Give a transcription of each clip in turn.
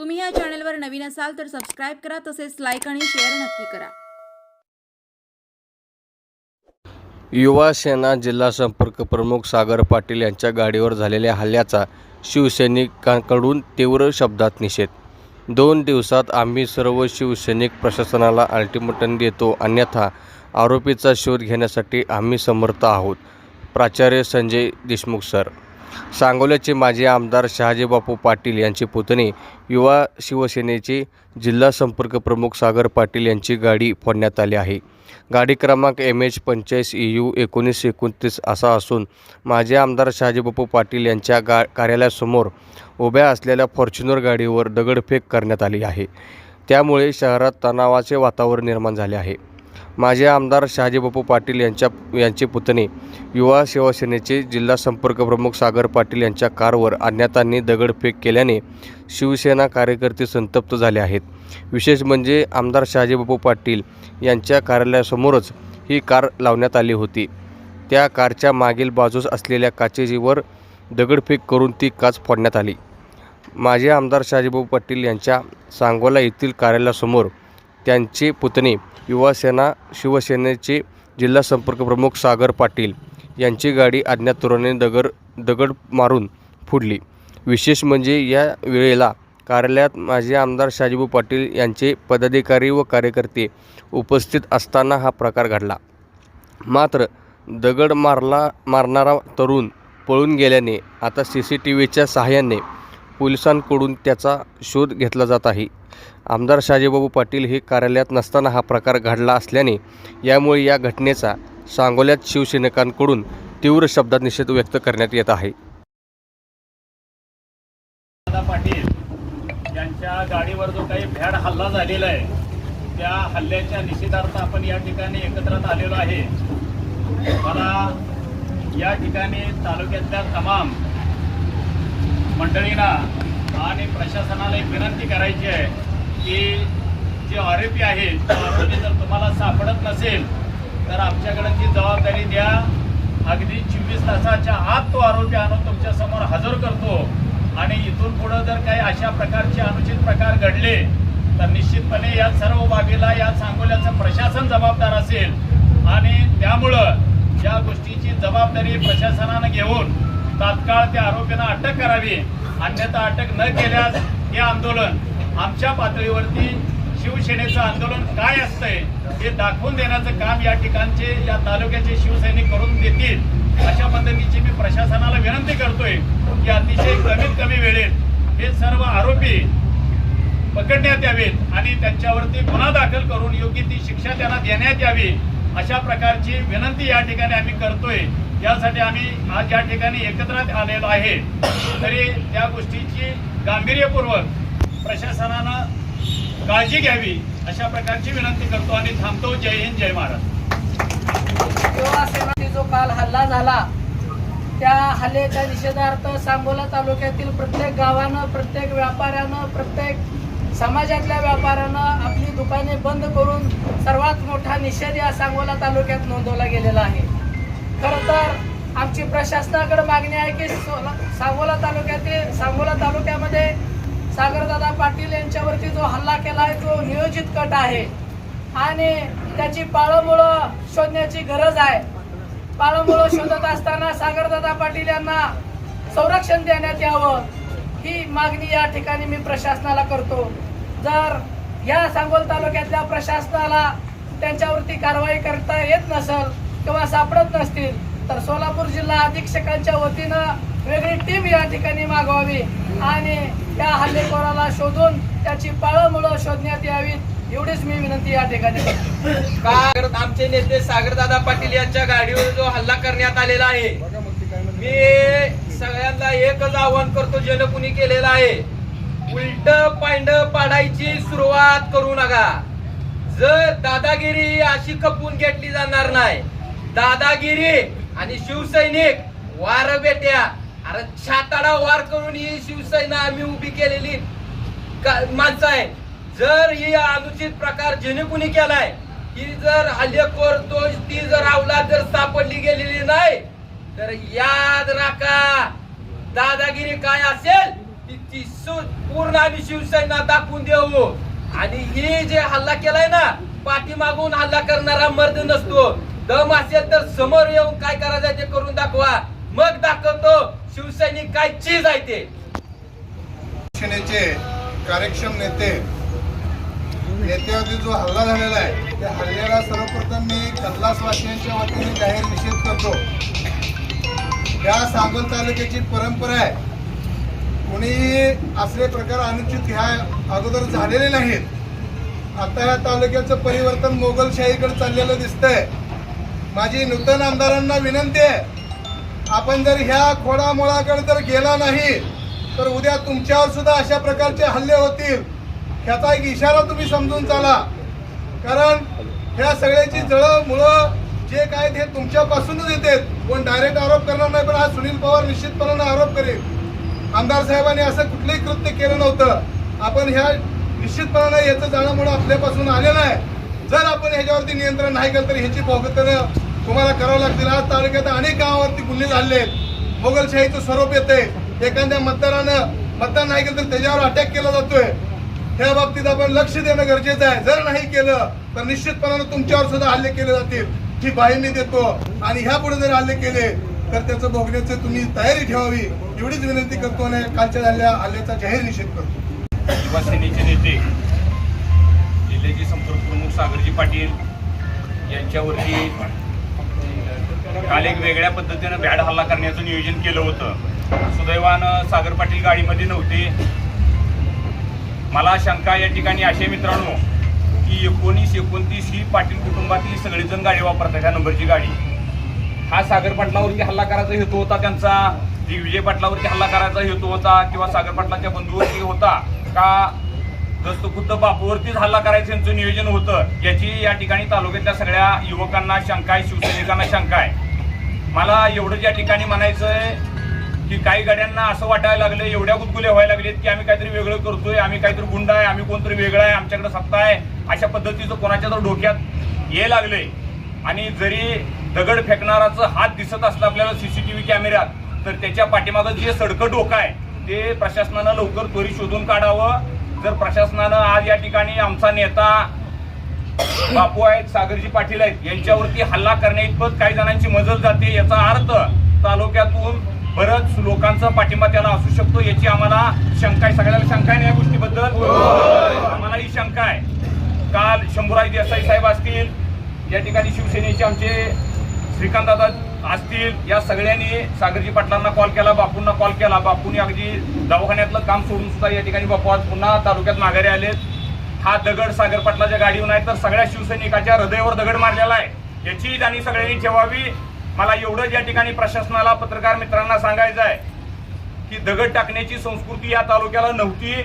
तुम्ही या चॅनलवर नवीन असाल तर सबस्क्राईब करा तसेच लाईक आणि शेअर नक्की करा. युवा सेना जिल्हा संपर्क प्रमुख सागर पाटील यांच्या गाडीवर झालेल्या हल्ल्याचा शिवसैनिकांकडून तीव्र शब्दात निषेध. दोन दिवसात आम्ही सर्व शिवसैनिक प्रशासनाला अल्टिमेटम देतो अन्यथा आरोपीचा शोध घेण्यासाठी आम्ही समर्थ आहोत. प्राचार्य संजय देशमुख सर. सांगोल्याचे माजी आमदार शहाजीबापू पाटील यांची पुतणी युवा शिवसेनेचे जिल्हा संपर्क प्रमुख सागर पाटील यांची गाडी फोडण्यात आली आहे. गाडी क्रमांक एम एच पंचेचाळीस ई यू एकोणीसशे एकोणतीस असा असून माजी आमदार शहाजीबापू पाटील यांच्या गा कार्यालयासमोर उभ्या असलेल्या फॉर्च्युनर गाडीवर दगडफेक करण्यात आली आहे. त्यामुळे शहरात तणावाचे वातावरण निर्माण झाले आहे. माजी आमदार शहाजीबापू पाटील यांच्या यांचे पुतणे. युवा शिवसेनेचे जिल्हा संपर्क प्रमुख सागर पाटील यांच्या कारवर अज्ञातांनी दगडफेक केल्याने शिवसेना कार्यकर्ते संतप्त झाले आहेत. विशेष म्हणजे आमदार शहाजीबापू पाटील यांच्या कार्यालयासमोरच ही कार लावण्यात आली होती. त्या कारच्या मागील बाजूस असलेल्या काचेजीवर दगडफेक करून ती काच फोडण्यात आली. माजी आमदार शहाजीबाबू पाटील यांच्या सांगोला येथील कार्यालयासमोर त्यांचे पुतणे युवासेना शिवसेनेचे जिल्हा संपर्क प्रमुख सागर पाटील यांची गाडी अज्ञात तरुणाने दगड दगड मारून फोडली. विशेष म्हणजे या वेळेला कार्यालयात माजी आमदार शाजीबू पाटील यांचे पदाधिकारी व कार्यकर्ते उपस्थित असताना हा प्रकार घडला. मात्र दगड मारला मारणारा तरुण पळून गेल्याने आता सी सी टी व्हीच्या सहाय्याने पोलिसांकडून त्याचा शोध घेतला जात आहे. आमदार शाजेबाबू पाटील हे कार्यालयात नसताना हा प्रकार घडला असल्याने यामुळे या घटनेचा सांगोल्यात शिवसैनिकांकडून तीव्र शब्दात निषेध व्यक्त करण्यात येत आहे. पाटील यांच्या गाडीवर जो काही भ्याड हल्ला झालेला आहे त्या हल्ल्याच्या निषेधार्थ आपण या ठिकाणी एकत्रित आलेलो आहे. मला या ठिकाणी तालुक्यातल्या तमाम मंडळींना आणि प्रशासनाला एक विनंती करायची आहे की जे आरोपी आहेत आरोपी जर तुम्हाला सापडत नसेल तर आमच्याकडे ती जबाबदारी द्या. अगदी चोवीस तासाच्या आत तो आरोपी आणून तुमच्यासमोर हजर करतो. आणि इथून पुढं जर काही अशा प्रकारचे अनुचित प्रकार घडले तर निश्चितपणे या सर्व बाबीला या सांगोल्याचं प्रशासन जबाबदार असेल. आणि त्यामुळं या गोष्टीची जबाबदारी प्रशासनानं घेऊन तात्काळ त्या आरोपींना अटक करावी. अन्यथा अटक न केल्यास हे आंदोलन आमच्या पातळीवरती शिवसेनेचं आंदोलन काय असतंय हे दाखवून देण्याचं काम या ठिकाणचे या तालुक्याचे शिवसैनिक करून देतील अशा पद्धतीची मी प्रशासनाला विनंती करतोय की अतिशय कमीत कमी वेळेत हे सर्व आरोपी पकडण्यात यावेत आणि त्यांच्यावरती गुन्हा दाखल करून योग्य ती शिक्षा त्यांना देण्यात यावी अशा प्रकारची विनंती या ठिकाणी आम्ही करतोय. यासाठी आम्ही आज या ठिकाणी एकत्र आलेलो आहे. तरी त्या गोष्टीची गांभीर्यपूर्वक प्रशासनानं काळजी घ्यावी अशा प्रकारची विनंती करतो आणि थांबतो. जय हिंद जय महाराज जो काल हल्ला झाला त्या हल्ल्याच्या निषेधार्थ सांगोला तालुक्यातील प्रत्येक गावानं प्रत्येक व्यापाऱ्यानं प्रत्येक समाजातल्या व्यापाऱ्यानं आपली दुकाने बंद करून सर्वात मोठा निषेध या सांगोला तालुक्यात नोंदवला गेलेला आहे. खरं तर आमची प्रशासनाकडे मागणी आहे की सांगोला तालुक्यातील सांगोला तालुक्यामध्ये सागरदादा पाटील यांच्यावरती जो हल्ला केला आहे तो नियोजित कट आहे आणि त्याची पाळंमुळं शोधण्याची गरज आहे. पाळंमुळं शोधत असताना सागरदादा पाटील यांना संरक्षण देण्यात यावं ही मागणी या ठिकाणी मी प्रशासनाला करतो. जर या सांगोल तालुक्यातल्या प्रशासनाला त्यांच्यावरती कारवाई करता येत नसेल किंवा सापडत नसतील तर सोलापूर जिल्हा अधीक्षकांच्या वतीनं वेगळी टीम या ठिकाणी मागवावी आणि त्या हल्लेखोराला शोधून त्याची पाळंमुळं शोधण्यात यावीत एवढीच मी विनंती या ठिकाणी. करतो का आमचे नेते सागरदादा पाटील यांच्या गाडीवर जो हल्ला करण्यात आलेला आहे मी सगळ्यांना एकच आव्हान करतो ज्यानं कुणी केलेलं आहे उलट पांड पाडायची सुरुवात करू नका. जर दादागिरी अशी कपून घेतली जाणार नाही दादागिरी आणि शिवसैनिक वार बेट्या. अरे छाताडा वार करून ही शिवसेना आम्ही उभी केलेली माणसं आहे जर ही अनुचित प्रकार जेणे कुणी केलाय ही जर हल्लेखोर दोष ती जर आवला जर सापडली गेलेली नाही तर याद राखा दादागिरी काय असेल ती ती सु- पूर्ण आम्ही शिवसेना दाखवून देऊ. आणि ही जे हल्ला केलाय ना पाठीमागून हल्ला करणारा मर्द नसतो. दम असेल तर समोर येऊन काय करायचं ते करून दाखवा. मग दाखवतो शिवसैनिक काय चीज आहे ते. शिवसेनेचे कार्यक्षम नेते नेत्यावरती जो हल्ला झालेला आहे त्या हल्ल्याला सर्वप्रथम मी कल्लासवासियांच्या वतीने जाहीर निषेध करतो. या सांगोल तालुक्याची परंपरा आहे. कुणी असले प्रकार अनुचित ह्या अगोदर झालेले नाहीत. आता या तालुक्याचं परिवर्तन मोगलशाहीकडे चाललेलं दिसतंय. माझी नूतन आमदारांना विनंती आहे. आपण जर ह्या खोडामोळाकडे जर गेला नाही तर उद्या तुमच्यावर सुद्धा अशा प्रकारचे हल्ले होतील. ह्याचा एक इशारा तुम्ही समजून चाला. कारण ह्या सगळ्याची जळं मुळं जे काय ते तुमच्यापासूनच येतात कोण डायरेक्ट आरोप करणार नाही पण आज सुनील पवार निश्चितपणानं आरोप करेल. आमदार साहेबांनी असं कुठलंही कृत्य केलं नव्हतं. आपण ह्या निश्चितपणानं याचं जाणं म्हणून आपल्यापासून आलेलं आहे. जर आपण ह्याच्यावरती नियंत्रण नाही केलं तर ह्याची भोगतनं तुम्हाला करावं लागतील. आज तालुक्यात अनेक गावावरती गुन्हे झाले आहेत. मोगलशाहीचं स्वरूप येते. एखाद्या मतदारानं मतदान नाही केलं तर त्याच्यावर अटॅक केला जातोय. त्या बाबतीत आपण लक्ष देणं गरजेचं आहे. जर नाही केलं तर निश्चितपणानं तुमच्यावर सुद्धा हल्ले केले जातील. ही बाई मी देतो. आणि ह्या पुढे जर हल्ले केले तर त्याचं भोगण्याचं तुम्ही तयारी ठेवावी. एवढीच विनंती करतो आणि कालच्या झालेल्या हल्ल्याचा जाहीर निषेध करतो. युवा नेते जिल्ह्याचे संपर्क प्रमुख सागरजी पाटील यांच्यावरती काल एक वेगळ्या पद्धतीनं बॅड हल्ला करण्याचं नियोजन केलं होतं. सुदैवानं सागर पाटील गाडीमध्ये नव्हते. मला शंका या ठिकाणी असे मित्रांनो की एकोणीस एकोणतीस ही पाटील कुटुंबातली सगळेजण गाडी वापरतात ह्या नंबरची गाडी. हा सागर पाटलावरती हल्ला करायचा हेतू होता त्यांचा? दिग्विजय पाटलावरती हल्ला करायचा हेतू होता किंवा सागर पाटलाच्या बंधूवरती होता? का जसं खुद्द बापूवरतीच हल्ला करायचं यांचं नियोजन होतं? याची या ठिकाणी तालुक्यातल्या सगळ्या युवकांना शंका आहे शिवसैनिकांना शंका आहे. मला एवढं ज्या ठिकाणी म्हणायचं आहे की काही गाड्यांना असं वाटायला लागलं एवढ्या गुदगुल्या व्हायला लागलेत की आम्ही काहीतरी वेगळं करतोय आम्ही काहीतरी गुंड आहे आम्ही कोणतरी वेगळं आहे आमच्याकडे सत्ता आहे अशा पद्धतीचं कोणाच्या तर डोक्यात ये लागले आणि जरी दगड फेकणाराचं हात दिसत असलं आपल्याला सीसीटीव्ही कॅमेऱ्यात तर त्याच्या पाठीमागं जे सडकं डोकं आहे ते प्रशासनानं लवकर त्वरित शोधून काढावं. जर प्रशासनानं आज या ठिकाणी आमचा नेता बापू आहेत सागरजी पाटील आहेत यांच्यावरती हल्ला करण्या इतपत काही जणांची मजल जाते याचा अर्थ तालुक्यातून बरंच लोकांचा पाठिंबा त्याला असू शकतो याची आम्हाला शंका आहे. सगळ्याला शंका आहे ना या गोष्टीबद्दल? आम्हाला ही शंका आहे. काल शंभूराज देसाई साहेब असतील या ठिकाणी शिवसेनेचे आमचे श्रीकांत दादा असतील या सगळ्यांनी सागरजी पाटलांना कॉल केला बापूंना कॉल केला. बापूंनी अगदी दवाखान्यातलं काम सोडून सुद्धा या ठिकाणी बापू आज पुन्हा तालुक्यात माघारी आलेत. हा दगड सागर पाटलाच्या गाडीवर नाही तर सगळ्या शिवसैनिकाच्या हृदयावर दगड मारलेला आहे. याची जाणी सगळ्यांनी ठेवावी. मला एवढंच या ठिकाणी प्रशासनाला पत्रकार मित्रांना सांगायचं आहे की दगड टाकण्याची संस्कृती या तालुक्याला नव्हती.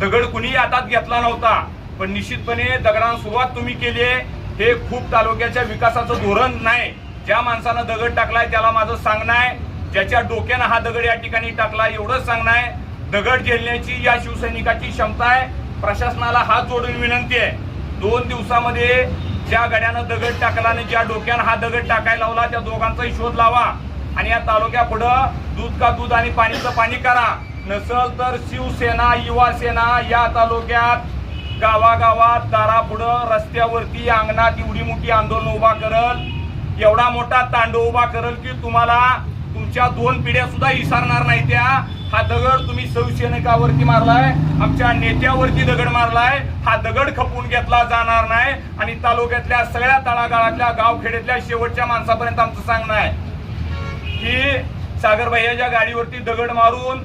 दगड कुणीही हातात घेतला नव्हता. पण निश्चितपणे दगडांना सुरुवात तुम्ही केली आहे. हे खूप तालुक्याच्या विकासाचं धोरण नाही. ज्या माणसानं दगड टाकलाय त्याला माझं सांगणं आहे. ज्याच्या डोक्यानं हा दगड या ठिकाणी टाकला एवढंच सांगणं आहे. दगड झेलण्याची या शिवसैनिकाची क्षमता आहे. प्रशासनाला हात जोडून विनंती आहे. दोन दिवसामध्ये ज्या गड्यानं दगड टाकला आणि ज्या डोक्यानं हा दगड टाकायला लावला त्या दोघांचाही शोध लावा. आणि या तालुक्या पुढं दूध का दूध आणि पाणीचं पाणी करा. नसल तर शिवसेना युवा सेना या तालुक्यात गावागावात दारापुढं रस्त्यावरती अंगणात एवढी मोठी आंदोलन उभा करल एवढा मोठा तांडव उभा करल की तुम्हाला तुमच्या दोन पिढ्या सुद्धा विसरणार नाही त्या. हा दगड तुम्ही शिवसैनिकावरती मारलाय आमच्या नेत्यावरती दगड मारलाय हा दगड खपून घेतला जाणार नाही आणि तालुक्यातल्या सगळ्या तळागाळातल्या गावखेड्यातल्या शेवटच्या माणसापर्यंत आमचं सांगणं आहे की सागर भैयाच्या गाडीवरती दगड मारून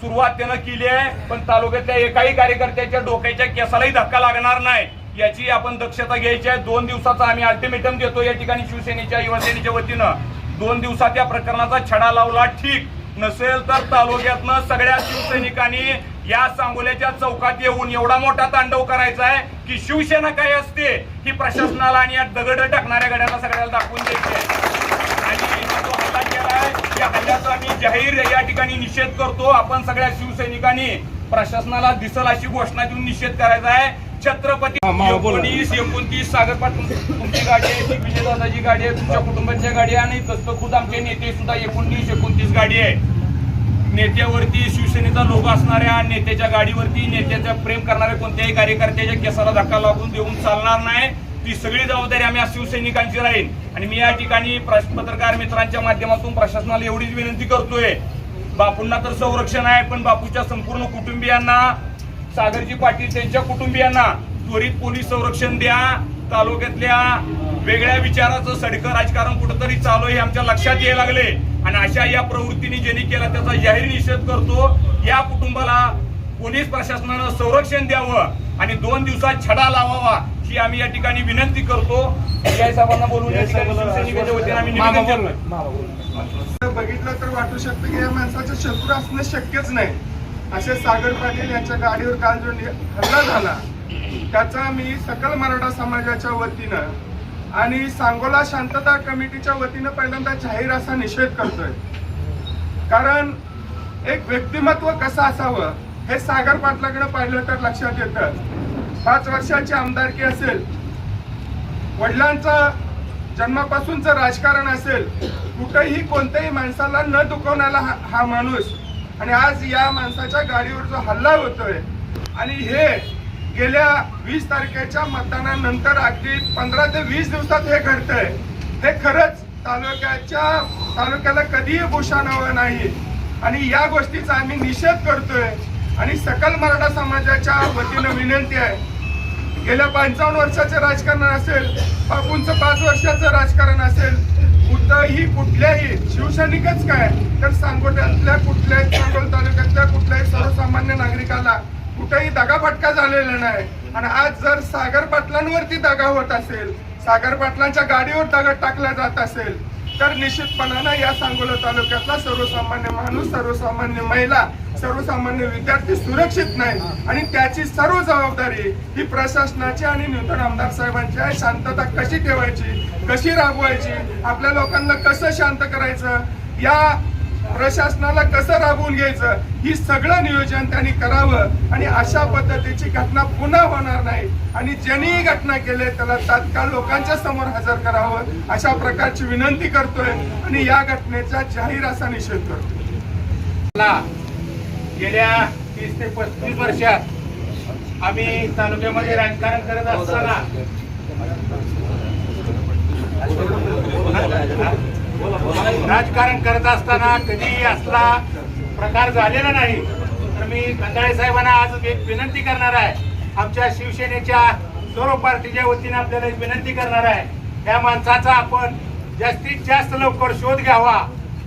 सुरुवात त्यानं केली आहे पण तालुक्यातल्या एकाही कार्यकर्त्याच्या डोक्याच्या केसालाही धक्का लागणार नाही. याची आपण दक्षता घ्यायची आहे. दोन दिवसाचा आम्ही अल्टिमेटम देतो या ठिकाणी शिवसेनेच्या युवासेनेच्या वतीनं. दोन दिवसात या प्रकरणाचा छडा लावला. ठीक. नसेल तर तालुक्यातनं सगळ्या शिवसैनिकांनी या सांगोल्याच्या चौकात येऊन एवढा मोठा तांडव करायचा आहे की शिवसेना काय असते ही प्रशासनाला आणि या दगड टाकणाऱ्या गड्याला सगळ्याला दाखवून द्यायची आणि जो हल्ला केलाय हल्ल्याचा मी जाहीर या ठिकाणी निषेध करतो. आपण सगळ्या शिवसैनिकांनी प्रशासनाला दिसल अशी घोषणा देऊन निषेध करायचा आहे. छत्रपती एकोणीस एकोणतीस सागर पाटील तुमची गाडी आहे ती विजयदादाची गाडी आहे तुमच्या कुटुंबाची गाडी आहे आणि तसं खुद आमचे नेते सुद्धा एकोणतीस एकोणतीस गाडी आहे. नेत्यावरती शिवसेनेचा लोक असणाऱ्या नेत्याच्या गाडीवरती नेत्याचं प्रेम करणाऱ्या कोणत्याही कार्यकर्त्याच्या केसाला धक्का लागून देऊन चालणार नाही. ती सगळी जबाबदारी आम्ही शिवसैनिकांची राहील. आणि मी या ठिकाणी पत्रकार मित्रांच्या माध्यमातून प्रशासनाला एवढीच विनंती करतोय. बापूंना तर संरक्षण आहे पण बापूच्या संपूर्ण कुटुंबियांना सागरजी पाटील त्यांच्या कुटुंबियांना त्वरित पोलीस संरक्षण द्या. तालुक्यातल्या वेगळ्या विचाराचं सडकं राजकारण कुठंतरी चालू हे आमच्या लक्षात यायला लागले. आणि अशा या प्रवृत्तीने ज्यांनी केला त्याचा जाहीर निषेध करतो. या कुटुंबाला पोलीस प्रशासनानं संरक्षण द्यावं आणि दोन दिवसात छडा लावावा ही आम्ही या ठिकाणी विनंती करतो. साहेबांना बोलून या ठिकाणी बघितलं तर वाटू शकतं की या माणसाचं शत्रू असणं शक्यच नाही. असे सागर पाटील यांच्या गाडीवर काल जो हल्ला झाला त्याचा मी सकल मराठा समाजाच्या वतीनं आणि सांगोला शांतता कमिटीच्या वतीनं पहिल्यांदा जाहीर असा निषेध करतोय. कारण एक व्यक्तिमत्व कसं असावं हे सागर पाटलाकडे पाहिलं तर लक्षात येतं. पाच वर्षाची आमदारकी असेल वडिलांचं जन्मापासूनचं राजकारण असेल कुठेही कोणत्याही माणसाला न दुखवण्याला हा हा माणूस आणि आज या माणसाच्या गाडीवर जो हल्ला होतोय आणि हे गेल्या वीस तारखेच्या मतदानानंतर अगदी पंधरा ते वीस दिवसात हे घडतंय. हे खरंच तालुक्याच्या तालुक्याला कधीही भूषणावं नाही. आणि या गोष्टीचा आम्ही निषेध करतोय. आणि सकल मराठा समाजाच्या वतीनं विनंती आहे. गेल्या पंचावन्न वर्षाचं राजकारण असेल बापूंचं पाच वर्षाचं राजकारण असेल कुठंही कुठल्याही शिवसैनिकच काय तर सांगोट्यातल्या कुठल्याही सांगोल तालुक्यातल्या कुठल्याही सर्वसामान्य नागरिकाला कुठेही दगाफटका झालेला नाही. आणि आज जर सागर पाटलांवरती दगा होत असेल सागर पाटलांच्या गाडीवर दगड टाकला जात असेल तर निश्चितपणानं या सांगोला तालुक्यातला सर्वसामान्य माणूस सर्वसामान्य महिला सर्वसामान्य विद्यार्थी सुरक्षित नाही. आणि त्याची सर्व जबाबदारी ही प्रशासनाची आणि नूतन आमदार साहेबांची आहे. शांतता कशी ठेवायची कशी राबवायची आपल्या लोकांना कसं शांत करायचं या प्रशासनाला कसं राबवून घ्यायचं? ही सगळं नियोजन त्यांनी करावं आणि अशा पद्धतीची घटना पुन्हा होणार नाही. आणि ज्यांनी ही घटना केली त्याला तात्काळ लोकांच्या समोर हजर करावं अशा प्रकारची विनंती करतोय आणि या घटनेचा जाहीर असा निषेध करतो गेल्या तीस ते पस्तीस वर्षात आम्ही तालुक्यामध्ये राजकारण करत असताना राजकारण करत असताना कधीही असला प्रकार झालेला नाही तर मी कंदाळे साहेबांना आज एक विनंती करणार आहे. आमच्या शिवसेनेच्या सर्व पार्टीच्या वतीने आपल्याला एक विनंती करणार आहे. या माणसाचा आपण जास्तीत जास्त लवकर शोध घ्यावा.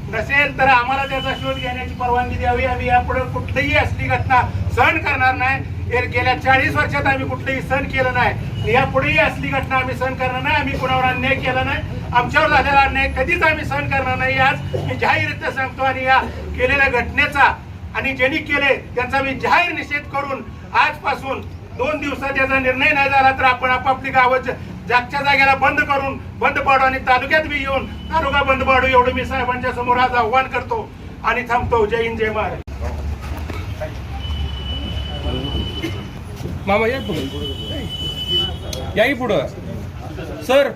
नसेल तर आम्हाला त्याचा शोध घेण्याची परवानगी द्यावी. आम्ही यापुढे कुठलीही असली घटना सहन करणार नाही. गेल्या चाळीस वर्षात आम्ही कुठलंही सहन केलं नाही. यापुढेही असली घटना आम्ही सहन करणार नाही. आम्ही कुणावर अन्याय केला नाही. आमच्यावर झालेला अन्याय कधीच आम्ही सहन करणार नाही. आज मी जाहीररित्या सांगतो आणि या केलेल्या घटनेचा आणि ज्यांनी केले त्यांचा मी जाहीर निषेध करून आजपासून दोन दिवसात याचा निर्णय नाही झाला तर आपण आपापली गावं जागच्या जागेला बंद करून बंद पाडू आणि तालुक्यात बी येऊन तालुका बंद पाडू एवढं मी साहेबांच्या समोर आज आव्हान करतो. आणि थांबतो. जय हिंद जय महाराज मामा या पुढे. याही पुढं. सर.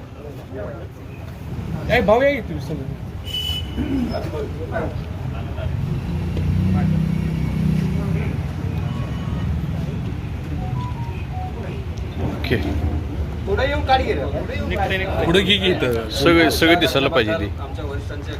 या भाऊ या तुम्ही समोर ओके. पुढे येऊन काढ. पुढे घे सगळे सगळे दिसायला पाहिजे ते. आमच्या वरिष्ठांची